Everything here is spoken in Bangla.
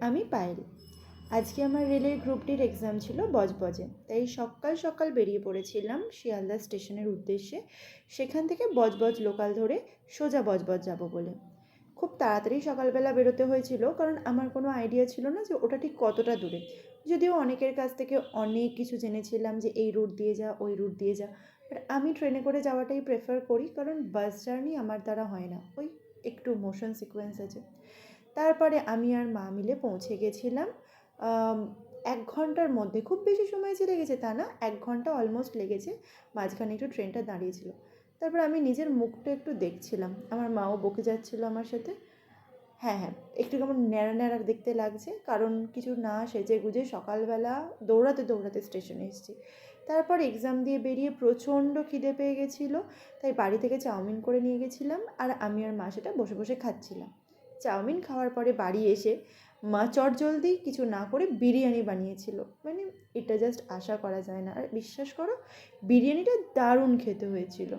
আমি পায়েল আজকে আমার রেলের গ্রুপ ডির এক্সাম ছিল বজবজে। তাই সকাল সকাল বেরিয়ে পড়েছিলাম শিয়ালদা স্টেশনের উদ্দেশ্যে। সেখান থেকে বজবজ লোকাল ধরে সোজা বজবজ যাব বলে। খুব তাড়াতাড়ি সকালবেলা বেরোতে হয়েছিল কারণ আমার কোনো আইডিয়া ছিল না যে ওটা ঠিক কতটা দূরে। যদিও অনেকের কাছ থেকে অনেক কিছু জেনেছিলাম যে এই রুট দিয়ে যা, ওই রুট দিয়ে যা। বাট আমি ট্রেনে করে যাওয়াটাই প্রেফার করি কারণ বাস জার্নি আমার দ্বারা হয় না। ওই একটু মোশন সিকোয়েন্স আছে। তারপরে আমি আর মা মিলে পৌঁছে গেছিলাম। এক ঘণ্টার মধ্যে, খুব বেশি সময় যে লেগেছে তা না, এক ঘণ্টা অলমোস্ট লেগেছে, মাঝখানে একটু ট্রেনটা দাঁড়িয়েছিল। তারপর আমি নিজের মুখটা একটু দেখছিলাম, আমার মাও বকে যাচ্ছিল আমার সাথে। হ্যাঁ হ্যাঁ একটু কেমন ন্যাড়া ন্যাড়া দেখতে লাগছে, কারণ কিছু না সেজে গুজে সকালবেলা দৌড়াতে দৌড়াতে স্টেশনে এসেছি। তারপর এক্সাম দিয়ে বেরিয়ে প্রচণ্ড খিদে পেয়ে গেছিল, তাই বাড়ি থেকে চাউমিন করে নিয়ে গেছিলাম, আর আমি আর মা সেটা বসে বসে খাচ্ছিলাম। চাউমিন খাওয়ার পরে বাড়ি এসে মা চটজলদি কিছু না করে বিরিয়ানি বানিয়েছিল। মানে এটা জাস্ট আশা করা যায় না। আর বিশ্বাস করো, বিরিয়ানিটা দারুণ খেতে হয়েছিল।